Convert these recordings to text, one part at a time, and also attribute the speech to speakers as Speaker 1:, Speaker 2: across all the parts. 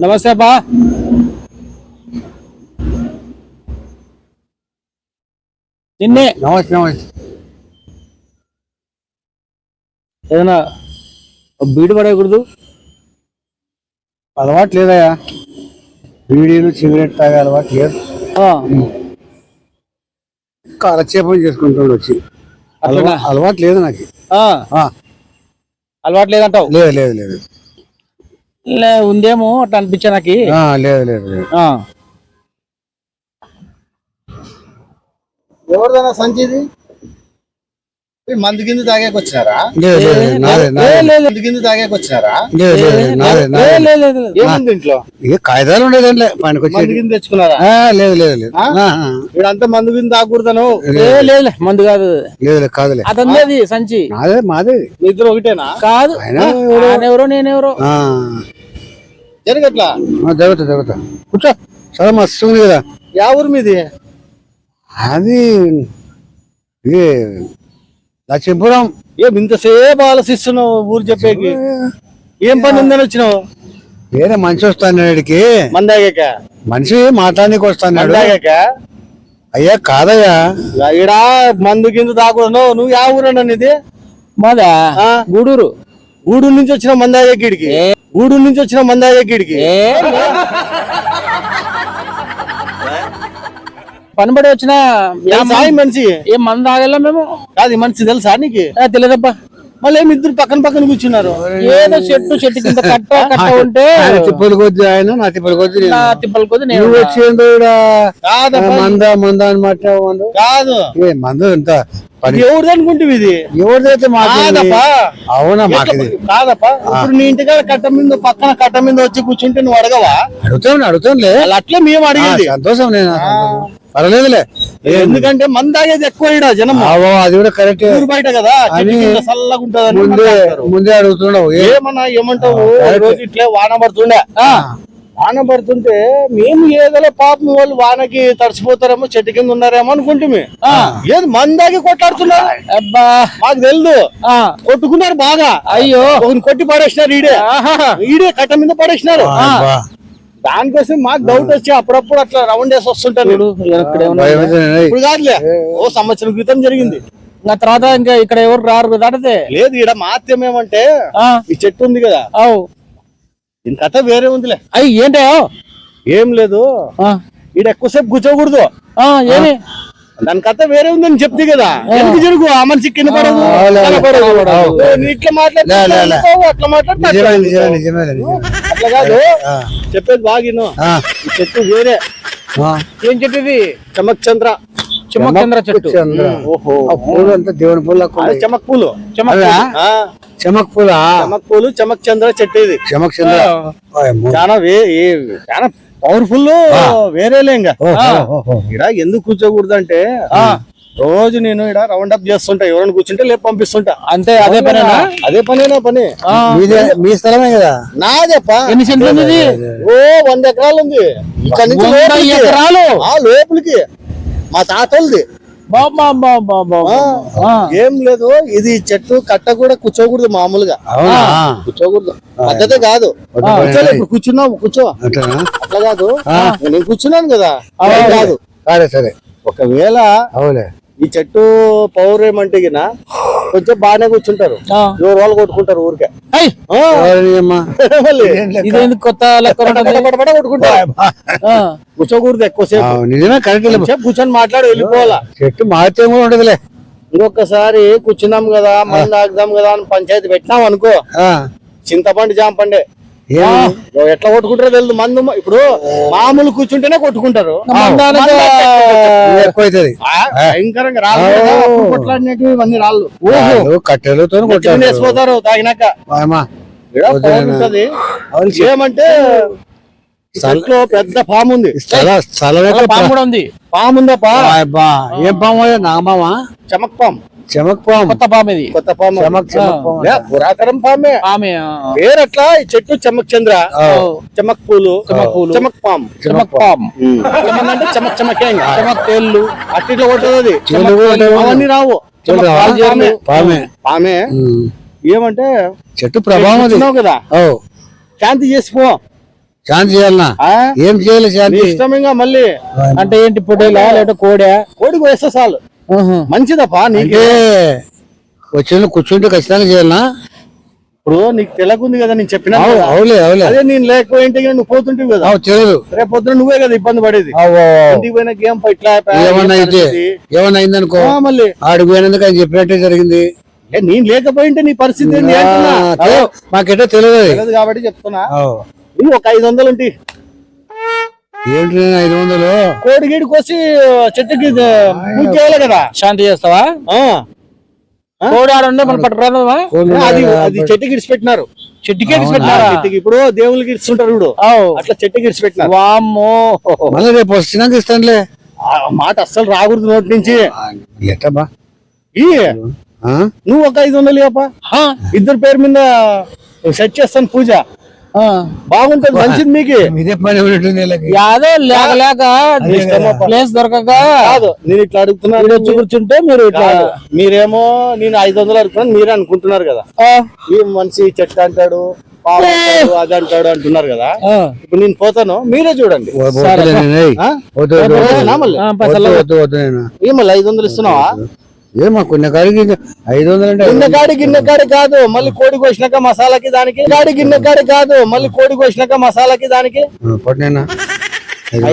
Speaker 1: నమస్తే బా నిన్నే
Speaker 2: నమస్తే నమస్తే
Speaker 1: ఏదైనా బీడు పడకూడదు
Speaker 2: అలవాటు లేదయ్యా. బీడీలు సిగరెట్ తాగే అలవాటు లేదు.
Speaker 1: ఆ,
Speaker 2: కాలక్షేపం చేసుకుంటాడు వచ్చి. అలవాటు లేదు నాకు.
Speaker 1: ఆ,
Speaker 2: ఆ,
Speaker 1: అలవాటు లేదంటావు?
Speaker 2: లేదు లేదు లేదు.
Speaker 1: లే, ఉందేమో అట్లా అనిపించా నాకు.
Speaker 2: ఆ, లేదు లేదు లేదు.
Speaker 1: ఆ,
Speaker 3: ఎవరిదైనా సంచిది మందు కింద తాగాక వచ్చినారా
Speaker 2: లేదు లేదు లేదు, నాదే
Speaker 1: లే,
Speaker 2: నాదే.
Speaker 1: లే, లే,
Speaker 3: మందు కింద తాగాక వచ్చినారా
Speaker 2: లేదు లేదు లేదు, నాదే
Speaker 1: లే,
Speaker 2: నాదే.
Speaker 1: లే, లే, లే.
Speaker 3: ఏముంది ఇంట్లో
Speaker 2: ఇక కాగితాలు పనికి
Speaker 3: మందు కింద తెచ్చుకున్నారా?
Speaker 2: ఆ, లేదు లేదు లేదు.
Speaker 3: వీడంతా మందు కింద తాగకూడదను.
Speaker 1: లే, లే, లే, మందు కాదు.
Speaker 2: లేదు లేదు కాదులే.
Speaker 1: అతనిది సంచి.
Speaker 2: నాదే మాదే.
Speaker 3: ఇద్దరు ఒకటేనా?
Speaker 1: కాదు. ఎవరో నేనెవరో.
Speaker 3: జరగట్లా?
Speaker 2: ఆ, జరుగుతా జరుగుతా. కూర్చో. చాలా మస్తు ఉంది కదా.
Speaker 3: యా ఊరు మీది?
Speaker 2: అది ఇది లక్ష్మీపురం.
Speaker 3: ఏం ఇంతసేపు ఆలోచిస్తున్నావు ఊరు చెప్పేకి? ఏం పని ఉందని వచ్చినావు?
Speaker 2: వేరే మనిషి వస్తాను ఇక్కడికి
Speaker 3: మందాగాక
Speaker 2: మనిషి మాట్లాడడానికి వస్తాడు
Speaker 3: మందాగాక
Speaker 2: అయ్యా కాదయ్యా.
Speaker 3: ఈడ మందు కింద తాగకూడదు నువ్వు యా ఊరు అన్నది
Speaker 1: మాదా
Speaker 3: ఆ?
Speaker 1: గూడూరు.
Speaker 3: గూడూరు నుంచి వచ్చిన మందాగీడికి గూడూరు నుంచి వచ్చిన మందాగీడికి
Speaker 1: ఏ పని పడి వచ్చిన
Speaker 3: సాయి మనిషి?
Speaker 1: ఏం మంది తాగల మేము.
Speaker 3: కాదు ఈ మనిషి తెలుసా నీకు?
Speaker 1: తెలియదబ్బా
Speaker 3: మళ్ళీ ఏమి ఇద్దరు పక్కన పక్కన కూర్చున్నారు?
Speaker 1: ఏదో చెట్టు చెట్టు కింద కట్ట కట్ట ఉంటే
Speaker 2: తిప్పలు కొద్ది ఆయన నా తిప్పలు కొద్ది నేను.
Speaker 1: నా తిప్పల కొద్ది నేను
Speaker 2: ఈడ,
Speaker 3: కాదప్పా
Speaker 2: మంద మంద అని మాట్లాడు
Speaker 3: కాదు.
Speaker 2: ఏ మందు
Speaker 3: ఇది? ఎవరిది అనుకుంటుంది ఇది?
Speaker 2: ఎవరిదైతే
Speaker 3: కాదప్పా
Speaker 2: అవునా మాకు ఇది?
Speaker 3: కాదప్పా ఇప్పుడు నీ ఇంటికాడ కట్ట మీద పక్కన కట్ట మీద వచ్చి కూర్చుంటే నువ్వు అడగవా?
Speaker 2: అడుగుతాను అడుగుతానులే
Speaker 3: వాళ్ళు అట్లే మేము అడిగేది.
Speaker 2: సంతోషం నేను సంతోషం. పర్వాలేదులే
Speaker 3: ఎందుకంటే మంది తాగేది ఎక్కువ ఈడ జనం
Speaker 2: అది కూడా కరెక్ట్
Speaker 3: బయట కదా
Speaker 2: ముందే. ముందే అడుగుతున్నావు.
Speaker 3: ఏమన్నా ఏమంటావు? రోజు ఇట్లే వాన పడుతుండే. వాన పడుతుంటే మేము ఏదో పాపం వాళ్ళు వానకి తడిసిపోతారేమో చెట్టు కింద ఉన్నారేమో అనుకుంటే ఏది మందాకి కొట్లాడుతున్నారు?
Speaker 1: అబ్బా.
Speaker 3: మాకు తెలుదు. కొట్టుకున్నారు బాగా.
Speaker 1: అయ్యో.
Speaker 3: కొట్టి పడేసినారు ఈడే. ఈడే కట్ట మీద పడేసినారు. దానికోసం మాకు డౌట్ వచ్చి అప్పుడప్పుడు అట్లా రౌండ్ వేసి వస్తుంటాను
Speaker 1: ఇక్కడ
Speaker 2: ఏయ్,
Speaker 3: ఇప్పుడు కాదులే ఓ సంవత్సరం క్రితం జరిగింది.
Speaker 1: ఇంకా తర్వాత ఇంకా ఇక్కడ ఎవరు రారు దాటితే
Speaker 3: లేదు ఈడ మాత్యం ఏమంటే ఈ చెట్టు ఉంది కదా.
Speaker 1: అవు.
Speaker 3: దీని కథ వేరే ఉందిలే.
Speaker 1: అయ్యి ఏంటో
Speaker 3: ఏం లేదు.
Speaker 1: ఆ,
Speaker 3: ఈడ ఎక్కువసేపు కూర్చోకూడదు.
Speaker 1: ఆ, ఏమి?
Speaker 3: దాని కథ వేరే ఉందని చెప్తే కదా. ఎందుకు జరుగు? ఆ మనిషికి కింద పడదు. ఇట్లా. అనుకోవు, అట్లా మాట్లాడితే అట్లా కాదు. చెప్పేది ఈ చెట్టు వేరే.
Speaker 1: ఏం చెట్టు ఇది?
Speaker 3: చమక్ చంద్ర.
Speaker 1: చెట్టు.
Speaker 2: చంద్ర.
Speaker 3: ఓహో.
Speaker 2: ఆ పూలు అంతా దేవుని పూలు.
Speaker 3: చమక్ పూలు.
Speaker 1: చెమక్
Speaker 2: చమక్ పూలా
Speaker 3: చమక్ పూలు చమక్ చంద్ర చెట్టు ఇది
Speaker 2: చమక్ చంద్ర.
Speaker 3: చాలా చాలా పవర్ఫుల్ వేరేలే ఇంకా. ఇక్కడ ఎందుకు కూర్చోకూడదు అంటే రోజు నేను ఇక్కడ రౌండ్ అప్ చేస్తుంటా. ఎవరైనా కూర్చుంటే లేపు పంపిస్తుంటా.
Speaker 1: అంతే అదే పనేనా?
Speaker 3: అదే పనేనా పని?
Speaker 2: మీదే మీ స్థలమే కదా?
Speaker 3: నాదేపా?
Speaker 1: ఎన్ని సెంట్లు ఉంది? ఇది?
Speaker 3: ఓ వంద ఎకరాలు ఉంది. ఇక్కడ నుంచి లోపలికి.
Speaker 1: ఎకరాలు?
Speaker 3: ఆ లోపలికి. మా ఆ, ఏం లేదు ఇది చెట్టు కట్ట కూడా కూర్చోకూడదు మామూలుగా.
Speaker 2: అవునా?
Speaker 3: కూర్చోకూడదు. పద్ధతే కాదు. ఇప్పుడు కూర్చున్నావు కూర్చో. అట్లా కాదు. నేను కూర్చున్నాను కదా. కాదు.
Speaker 2: సరే సరే.
Speaker 3: ఒకవేళ
Speaker 2: అవులే.
Speaker 3: ఈ చెట్టు పవర్ ఏమంటే గిన కొంచెం బాగానే కూర్చుంటారు. వాళ్ళు కొట్టుకుంటారు ఊరికే.
Speaker 1: ఇదేంది కొత్త లెక్క
Speaker 3: కొట్టుకుంటారు
Speaker 1: ఆ,
Speaker 3: కూర్చోకూడదు ఎక్కువసేపు.
Speaker 2: నిజమే కరెక్ట్
Speaker 3: కూర్చొని మాట్లాడి వెళ్ళిపోవాలా?
Speaker 2: చెట్టు మార్చే కూడా ఉండదులే
Speaker 3: ఇంకొకసారి కూర్చున్నాం కదా మంది ఆగుదాం కదా అని పంచాయతీ పెట్టినాం అనుకో.
Speaker 2: ఆ,
Speaker 3: చింతపండు జాంపండే ఎట్లా కొట్టుకుంటారో తెలియదు మందు ఇప్పుడు మామూలు కూర్చుంటేనే కొట్టుకుంటారు. భయంకరంగా రాళ్ళు కొట్లాడినట్టు ఇవన్నీ రాళ్ళు.
Speaker 2: కట్టెలతో
Speaker 3: వేసిపోతారు తాగినాక. ఏమంటే చెట్లో పెద్ద పాము ఉంది.
Speaker 1: పాము కూడా ఉంది.
Speaker 3: పాము ఉందప్పా
Speaker 2: అబ్బా ఏం పాము అది? నాగమామా
Speaker 3: చమక్ పాము.
Speaker 2: చెమక్ పాము.
Speaker 1: కొత్త పాము ఇది.
Speaker 3: కొత్త పాము.
Speaker 2: చెమక్
Speaker 3: పురాతనం పామే.
Speaker 1: పామే
Speaker 3: పేరు అట్లా ఈ చెట్టు చెమక్ చంద్ర. చెమక్ పూలు.
Speaker 1: చెమక్ పూలు.
Speaker 3: చెమక్ పాము.
Speaker 1: చెమక్ పాము.
Speaker 3: చెమక్ అంటే చెమక్ చెమకే
Speaker 1: చెమక్ తేళ్ళు.
Speaker 3: అట్టిట్లో కొట్టదు. అవన్నీ రావు? పామే.
Speaker 2: పామే.
Speaker 3: ఏమంటే
Speaker 2: చెట్టు ప్రభావం
Speaker 3: కదా?
Speaker 2: ఓ.
Speaker 3: శాంతి చేసిపో
Speaker 2: శాంతి చేయాలనా? ఏం చేయాలి శాంతి
Speaker 3: ఇష్టమేగా మళ్ళీ.
Speaker 1: అంటే ఏంటి పొడేలా లేదా కోడా?
Speaker 3: కోడికి వేస్తే చాలు. మంచిదప్పా నీకు?
Speaker 2: వచ్చిన కూర్చుంటే ఖచ్చితంగా చేయాలనా?
Speaker 3: ఇప్పుడు నీకు తెలకుంది కదా నేను చెప్పినా.
Speaker 2: అవులే అవులే
Speaker 3: అదే నేను లేకపోయింటే నువ్వు పోతుంటివి కదా.
Speaker 2: తెలియదు.
Speaker 3: రేపు పొద్దున నువ్వే కదా ఇబ్బంది పడేది. ఇంటికి ఇట్లా
Speaker 2: ఏమన్నా అయితే? ఏమన్నా అయిందనుకో
Speaker 3: మళ్ళీ.
Speaker 2: ఆడికి పోయినందుకు ఆయన చెప్పినట్టే జరిగింది.
Speaker 3: నేను లేకపోయింటే నీ పరిస్థితి
Speaker 2: మాకెట్టో. తెలియదు
Speaker 3: కాబట్టి చెప్తున్నా. నువ్వు ఒక ఐదు వందలు ఉంటి.
Speaker 2: ఏంటి ఐదు వందలు?
Speaker 3: కోడి గీడి కోసి చెట్టుకి పూజ చేయాలి కదా.
Speaker 1: శాంతి చేస్తావా?
Speaker 3: ఆ.
Speaker 1: కోడి ఆడ ఉండే మన పట్టు ప్రాంతమా?
Speaker 2: కోళ్ళు
Speaker 3: అది అది చెట్టుకి ఇడిచి పెట్టినారు.
Speaker 1: చెట్టుకి
Speaker 3: ఆ, చెట్టుకి ఇప్పుడు దేవుళ్ళకి ఇస్తుంటారు చూడు. అట్లా చెట్టుకి ఇడిచి పెట్టినారు.
Speaker 1: వామ్మో.
Speaker 2: మళ్ళీ రేపు ఇస్తానులే.
Speaker 3: ఆ మాట అస్సలు రాకూడదు నోటి నుంచి.
Speaker 2: ఎట్టబ్బా?
Speaker 3: ఈ? నువ్వు ఒక ఐదు వందలు ఇవ్వపా ఇద్దరు పేరు మీద సెట్ చేస్తాను పూజ. బాగుంటది మంచిది మీకు.
Speaker 2: ఇదే పని.
Speaker 1: యాదో లేక లేక ప్లేస్ దొరకక
Speaker 3: కాదు నేను ఇట్లా అడుగుతున్నాను.
Speaker 1: వచ్చి కూర్చుంటే మీరు ఇట్లా.
Speaker 3: మీరేమో నేను ఐదు వందలు అడుగుతున్నాను మీరే అనుకుంటున్నారు కదా.
Speaker 1: ఆ,
Speaker 3: ఈ మనిషి చెట్టు అంటాడు అది అంటాడు అంటున్నారు కదా. ఇప్పుడు నేను పోతాను మీరే చూడండి. మళ్ళీ? ఐదు వందలు ఇస్తున్నావా?
Speaker 2: ఏమా కొన్ని కాడికి ఐదు వందలు అంటే
Speaker 3: గిన్నె కాడి గిన్నె కాడి కాదు. మళ్ళీ కోడి కోసినాక మసాలాకి దానికి. కాడి గిన్నె కాడి కాదు. మళ్ళీ కోడి కోసినాక మసాలాకి దానికి.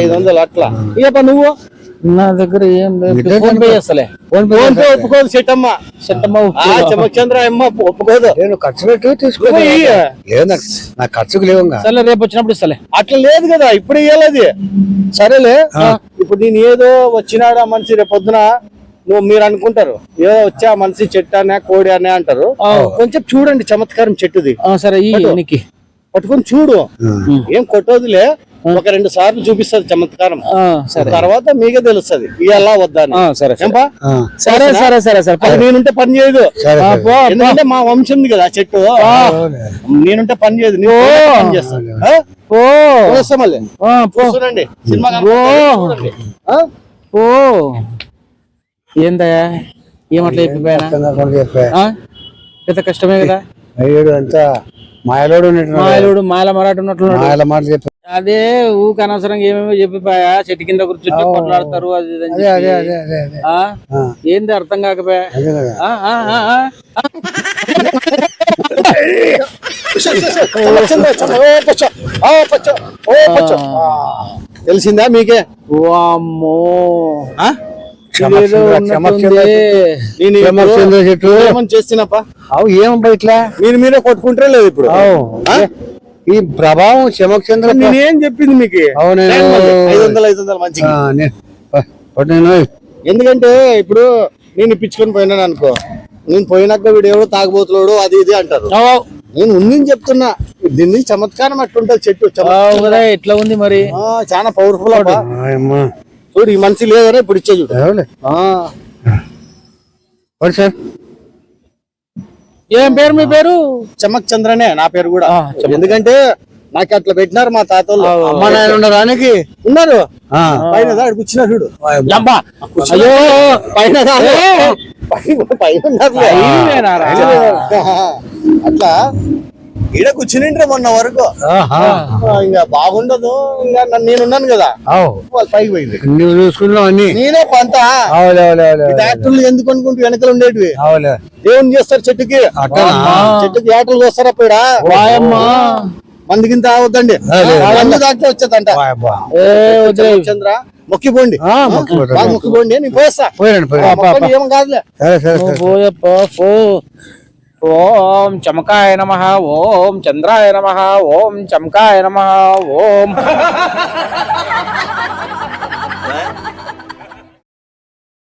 Speaker 3: ఐదు వందలు. అట్లా. ఇక నువ్వు?
Speaker 1: నా దగ్గర ఏం లేదు. ఫోన్ పే చేస్తలే.
Speaker 2: ఫోన్ పే
Speaker 3: ఫోన్ పే ఒప్పుకోదు సెట్టమ్మ.
Speaker 1: చెట్టమ్మ
Speaker 3: ఆ చమచంద్ర అమ్మ ఒప్పుకోదు.
Speaker 2: నేను ఖర్చు పెట్టి తీసుకో. లేదు నా ఖర్చుకు లేవుగా
Speaker 1: సరే రేపు వచ్చినప్పుడు ఇస్తలే.
Speaker 3: అట్లా లేదు కదా ఇప్పుడు ఇయ్యాలది సరేలే. ఇప్పుడు నేను ఏదో వచ్చినాడా మనిషి రేపు పొద్దున నువ్వు మీరు అనుకుంటారు. ఏదో వచ్చా మనిషి చెట్టు అనే కోడి అనే అంటారు కొంచెం చూడండి చమత్కారం చెట్టుది.
Speaker 1: సరే
Speaker 3: పట్టుకొని చూడు. ఏం కొట్టదులే ఒక రెండు సార్లు చూపిస్తుంది చమత్కారం.
Speaker 1: ఆ, సరే.
Speaker 3: తర్వాత మీకే తెలుస్తది. ఇయ్యాలా వద్దా
Speaker 1: సరే సరే. సరే సరే సరే
Speaker 3: నేనుంటే పని చేయదు. ఎందుకంటే మా వంశం ఉంది కదా చెట్టు. నేనుంటే పని చేయదు. నేను పోతే పని చేస్తాను సినిమా
Speaker 1: ఓ. ఏందయ్యా ఏమట్లా చెప్పిపోయానా? పెద్ద కష్టమే కదా?
Speaker 2: అయ్యాడు అంతా మాయలోడు.
Speaker 1: మాయలుడు మాయల మరాఠీ ఉన్నట్లున్నాడు
Speaker 2: మాయల మాట చెప్పా.
Speaker 1: అదే ఊక అనవసరంగా ఏమేమో చెప్పిపోయా? చెట్టు కింద కూర్చుంటే కొట్లాడతారు అది ఏంది అర్థం కాకపోయా.
Speaker 3: తెలిసిందా మీకే?
Speaker 1: వామ్మో
Speaker 2: ఏమబ్బా ఇట్లా?
Speaker 3: మీరు మీరే కొట్టుకుంటారే లేదు ఇప్పుడు?
Speaker 2: ఈ ప్రభావం చమక్షేంద్ర
Speaker 3: నేనేం చెప్పింది మీకు?
Speaker 2: అవును,
Speaker 3: ఎందుకంటే ఇప్పుడు నేను ఇప్పించుకొని పోయినాను అనుకో. నేను పోయినాక వీడు ఎవడో తాగబోతున్నాడు అది ఇది అంటారు. నేను ఉంది చెప్తున్నా. దీన్ని చమత్కారం అట్టుంటది చెట్టు
Speaker 1: ఎట్లా ఉంది మరి?
Speaker 3: ఆ, చాలా పవర్ఫుల్
Speaker 2: అమ్మా.
Speaker 3: చూడు ఈ మనిషి లేదనే ఇప్పుడు ఇచ్చే చూడు.
Speaker 2: సార్?
Speaker 1: ఏం పేరు మీ పేరు?
Speaker 3: చమక్ చంద్రనే నా పేరు కూడా. ఎందుకంటే నాకు అట్లా పెట్టినారు మా తాతలు
Speaker 2: అమ్మ. నాయన ఆయనకి?
Speaker 3: ఉన్నారు.
Speaker 2: ఆ.
Speaker 3: పైన దాడికి వచ్చినారు చూడు. అయ్యో. పైన. పైన? అట్లా. ఈడ కూర్చునిండ్రే మొన్న వరకు. ఇంకా బాగుండదు ఇంకా నన్ను నేనున్నాను కదా. వాళ్ళు పైకి పోయింది
Speaker 2: నువ్వు చూసుకున్నావు అన్ని.
Speaker 3: నేనే పంత
Speaker 2: అవులే అవులే అవులే
Speaker 3: డాక్టర్లు ఎందుకు అనుకుంటూ వెనకలు ఉండేటివి?
Speaker 2: అవులే.
Speaker 3: దేవుని చేస్తారు చెట్టుకి. చెట్టుకి ఏటలు చేస్తారు అప్పుడు
Speaker 1: వాయమ్మా.
Speaker 3: మందికింత అవద్దండి. మంది దాకా వచ్చేదంట.
Speaker 1: ఏ.
Speaker 3: చంద్ర మొక్కిపోండి.
Speaker 2: ఆ, మొక్కిపోండి.
Speaker 3: నేను మొక్కండి, ఏం కాదులే.
Speaker 1: పోయప్ప, పో. ఓం చమకాయ నమ ఓం చంద్రాయ నమ ఓం చమకాయ నమ ఓం